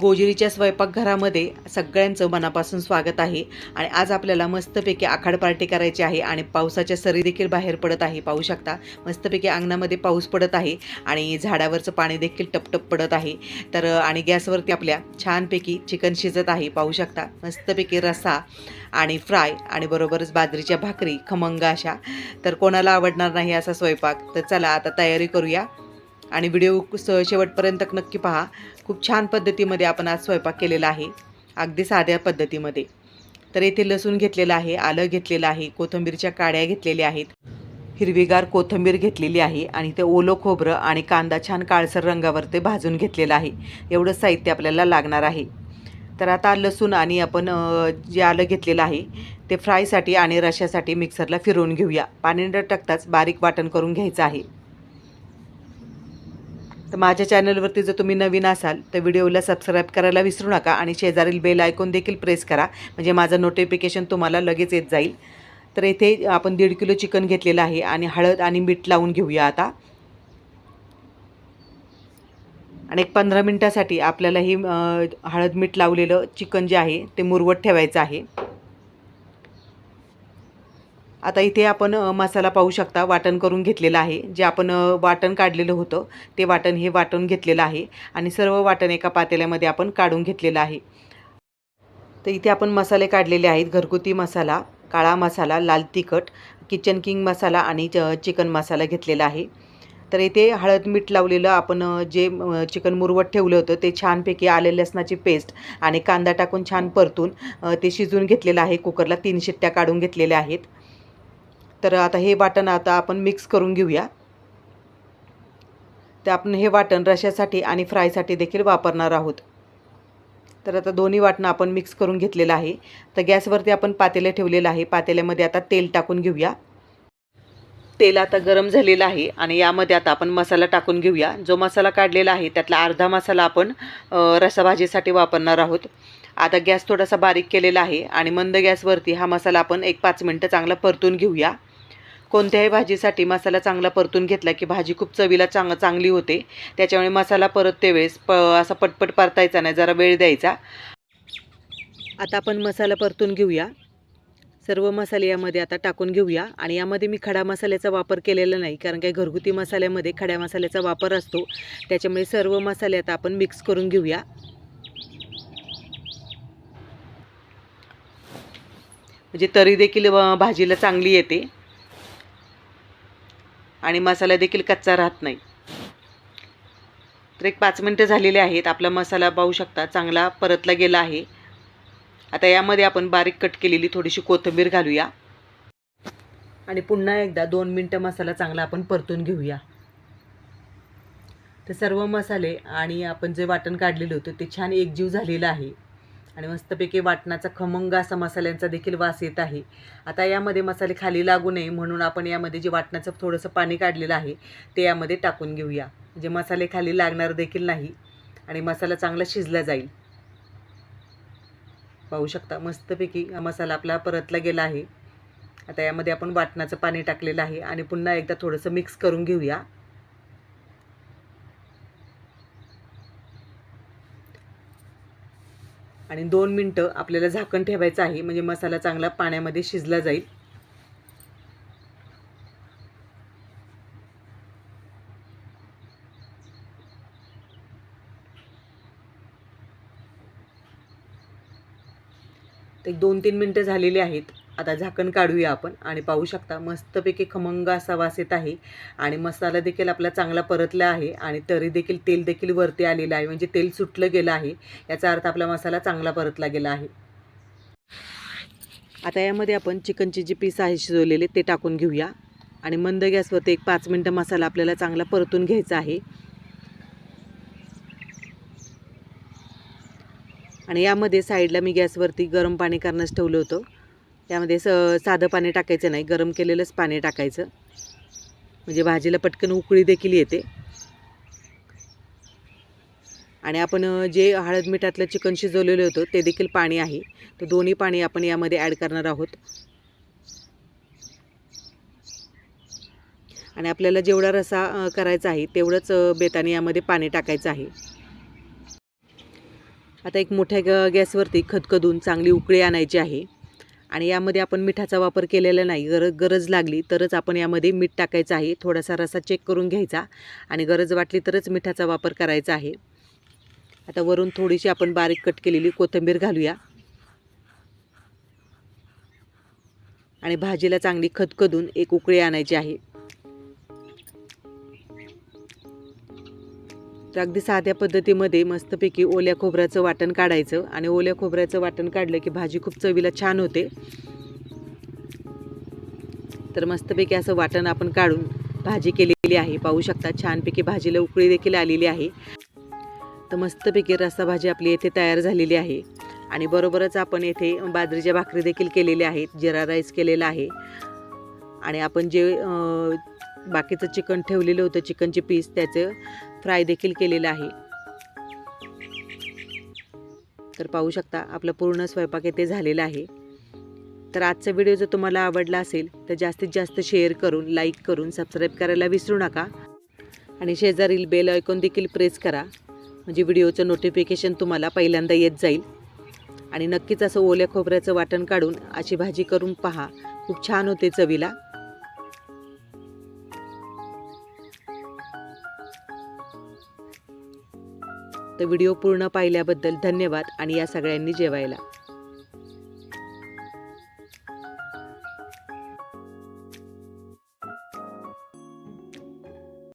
गोजरीच्या स्वयंपाकघरामध्ये सगळ्यांचं मनापासून स्वागत आहे आणि आज आपल्याला मस्तपैकी आखाड पार्टी करायची आहे आणि पावसाच्या सरी देखील बाहेर पडत आहे. पाहू शकता मस्तपैकी अंगणामध्ये पाऊस पडत आहे आणि झाडावरचं पाणी देखील टपटप पडत आहे. तर आणि गॅसवरती आपल्या छानपैकी चिकन शिजत आहे. पाहू शकता मस्तपैकी रस्सा आणि फ्राय आणि बरोबरच बाजरीच्या भाकरी खमंग अशा. तर कोणाला आवडणार नाही असा स्वयंपाक? तर चला आता तयारी करूया. आणि व्हिडिओ स- शेवटपर्यंत नक्की पहा. खूप छान पद्धतीमध्ये आपण आज स्वयंपाक केलेला आहे. अगदी साध्या पद्धतीमध्ये. तर येथे लसूण घेतलेलं आहे आलं घेतलेलं आहे कोथिंबीरच्या काड्या घेतलेल्या आहेत. हिरवीगार कोथिंबीर घेतलेली आहे आणि ते ओलं खोबरं आणि कांदा छान काळसर रंगावर ते भाजून घेतलेलं आहे. एवढं साहित्य आपल्याला लागणार आहे. तर आता लसूण आणि आपण जे आलं घेतलेलं आहे ते फ्रायसाठी आणि रशासाठी मिक्सरला फिरवून घेऊया. पाणी न टाकताच बारीक वाटण करून घ्यायचं आहे. तर माझ्या चॅनलवरती जर तुम्ही नवीन असाल तर व्हिडिओला सबस्क्राईब करायला विसरू नका आणि शेजारील बेल आयकॉन देखील प्रेस करा म्हणजे माझं नोटिफिकेशन तुम्हाला लगेच येत जाईल. तर इथे आपण दीड किलो चिकन घेतलेलं आहे आणि हळद आणि मीठ लावून घेऊया आता. आणि एक पंधरा मिनटासाठी आपल्याला हे हळद मीठ लावलेलं चिकन जे आहे ते मुरवत ठेवायचं आहे. आता इथे आपण मसाला पाहू शकता वाटण करून घेतलेलं आहे. जे आपण वाटण काढलेलं होतं ते वाटण हे वाटून घेतलेलं आहे आणि सर्व वाटण एका पातेल्यामध्ये आपण काढून घेतलेलं आहे. तर इथे आपण मसाले काढलेले आहेत. घरगुती मसाला काळा मसाला लाल तिखट किचन किंग मसाला आणि च- चिकन मसाला घेतलेला आहे. तर इथे हळद मीठ लावलेलं आपण जे चिकन मुरवत ठेवलं होतं ते छानपैकी आले लसणाची पेस्ट आणि कांदा टाकून छान परतून ते शिजवून घेतलेलं आहे. कुकरला तीन शिट्ट्या काढून घेतलेल्या आहेत. तर आता हे वाटण आता आपण मिक्स करून घेऊया. तर आपण हे वाटण रशासाठी आणि फ्रायसाठी देखील वापरणार आहोत. तर आता दोन्ही वाटणं आपण मिक्स करून घेतलेलं आहे. तर गॅसवरती आपण पातेलं ठेवलेलं आहे. पातेल्यामध्ये आता तेल टाकून घेऊया. तेल आता गरम झालेलं आहे आणि यामध्ये आता आपण मसाला टाकून घेऊया. जो मसाला काढलेला आहे त्यातला अर्धा मसाला आपण अ, रसाभाजीसाठी वापरणार आहोत. आता गॅस थोडासा बारीक केलेला आहे आणि मंद गॅसवरती हा मसाला आपण एक पाच मिनटं चांगला परतून घेऊया. कोणत्याही भाजीसाठी मसाला चांगला परतून घेतला की भाजी खूप चवीला चांग चांगली होते. त्याच्यामुळे मसाला परतते वेळेस प असा पटपट परतायचा नाही जरा वेळ द्यायचा. आता आपण मसाला परतून घेऊया. सर्व मसाले यामध्ये आता टाकून घेऊया. आणि यामध्ये मी खडा मसाल्याचा वापर केलेला नाही कारण काही घरगुती मसाल्यामध्ये खड्या मसाल्याचा वापर असतो. त्याच्यामुळे सर्व मसाले आता आपण मिक्स करून घेऊया. म्हणजे तरी देखील भाजीला चांगली येते. आणि मसाला देखील कच्चा राहत नाही. तर एक पाच मिनटं झालेले आहेत. आपला मसाला पाहू शकता चांगला परतला गेला आहे. आता यामध्ये आपण बारीक कट केलेली थोडीशी कोथिंबीर घालूया. आणि पुन्हा एकदा दोन मिनटं मसाला चांगला आपण परतून घेऊया. तर सर्व मसाले आणि आपण जे वाटण काढलेलं होतं ते छान एकजीव झालेलं आहे. आणि मस्तपैकी वाटणाचा खमंग असा मसाल्यांचा देखील वास येत आहे. आता यामध्ये मसाले खाली लागू नये म्हणून आपण यामध्ये जे वाटणाचं थोडंसं पाणी काढलेलं आहे ते यामध्ये टाकून घेऊया. जे मसाले खाली लागणार देखील नाही आणि मसाला चांगला शिजला जाईल. पाहू शकता मस्तपैकी हा मसाला आपला परतला गेला आहे. आता यामध्ये आपण वाटणाचं पाणी टाकलेलं आहे आणि पुन्हा एकदा थोडंसं मिक्स करून घेऊया. आणि दोन मिनटं आपल्याला झाकण ठेवायचं आहे. म्हणजे मसाला चांगला पाण्यामध्ये शिजला जाईल. तर दोन तीन मिनटं झालेली आहेत. आता झाकण काढूया आपण आणि पाहू शकता मस्तपैकी खमंग असा वास येत आहे आणि मसाला देखील आपला चांगला परतला आहे आणि तरी देखील तेल देखील वरती आलेलं आहे म्हणजे तेल सुटलं गेलं आहे. याचा अर्थ आपला मसाला चांगला परतला गेला आहे. आता यामध्ये आपण चिकनचे जे पीस आहे शिजवलेले ते टाकून घेऊया. आणि मंद गॅसवरती एक पाच मिनटं मसाला आपल्याला चांगला परतून घ्यायचा आहे. आणि यामध्ये साईडला मी गॅसवरती गरम पाणी करण्यास ठेवलं होतं. त्यामध्ये स साधं पाणी टाकायचं नाही गरम केलेलंच पाणी टाकायचं. म्हणजे भाजीला पटकन उकळी देखील येते. आणि आपण जे हळद मिठातलं चिकन शिजवलेलं होतं ते देखील पाणी आहे. तर दोन्ही पाणी आपण यामध्ये ॲड करणार आहोत. आणि आपल्याला जेवढा रसा करायचा आहे तेवढंच बेताने यामध्ये पाणी टाकायचं आहे. आता एक मोठ्या ग गॅसवरती खदखदून चांगली उकळी आणायची आहे. आणि यामध्ये आपण मिठाचा वापर केलेला नाही. गर गरज लागली तरच आपण यामध्ये मीठ टाकायचं आहे. थोडासा रसा चेक करून घ्यायचा आणि गरज वाटली तरच मिठाचा वापर करायचा आहे. आता वरून थोडीशी आपण बारीक कट केलेली कोथिंबीर घालूया. आणि भाजीला चांगली खदखदून एक उकळी आणायची आहे. तर अगदी साध्या पद्धतीमध्ये मस्तपैकी ओल्या खोबऱ्याचं वाटण काढायचं आणि ओल्या खोबऱ्याचं वाटण काढलं की भाजी खूप चवीला छान होते. तर मस्तपैकी असं वाटण आपण काढून भाजी केलेली आहे. पाहू शकता छानपैकी भाजीला उकळी देखील आलेली आहे. तर मस्तपैकी रस्सा भाजी आपली येथे तयार झालेली आहे. आणि बरोबरच आपण येथे बाजरीच्या भाकरी देखील केलेल्या आहेत. जिरा राईस केलेला आहे. आणि आपण जे बाकीचं चिकन ठेवलेलं होतं चिकनचे पीस त्याचं फ्राय देखील केलेलं आहे. तर पाहू शकता आपलं पूर्ण स्वयंपाक येथे झालेला आहे. तर आजचा व्हिडिओ जर तुम्हाला आवडला असेल तर जास्तीत जास्त शेअर करून लाईक करून सबस्क्राईब करायला विसरू नका. आणि शेजारील बेल ऐकून देखील प्रेस करा. म्हणजे व्हिडिओचं नोटिफिकेशन तुम्हाला पहिल्यांदा येत जाईल. आणि नक्कीच असं ओल्या खोबऱ्याचं वाटण काढून अशी भाजी करून पहा. खूप छान होते चवीला. तर व्हिडिओ पूर्ण पाहिल्याबद्दल धन्यवाद आणि या सगळ्यांनी जेवायला.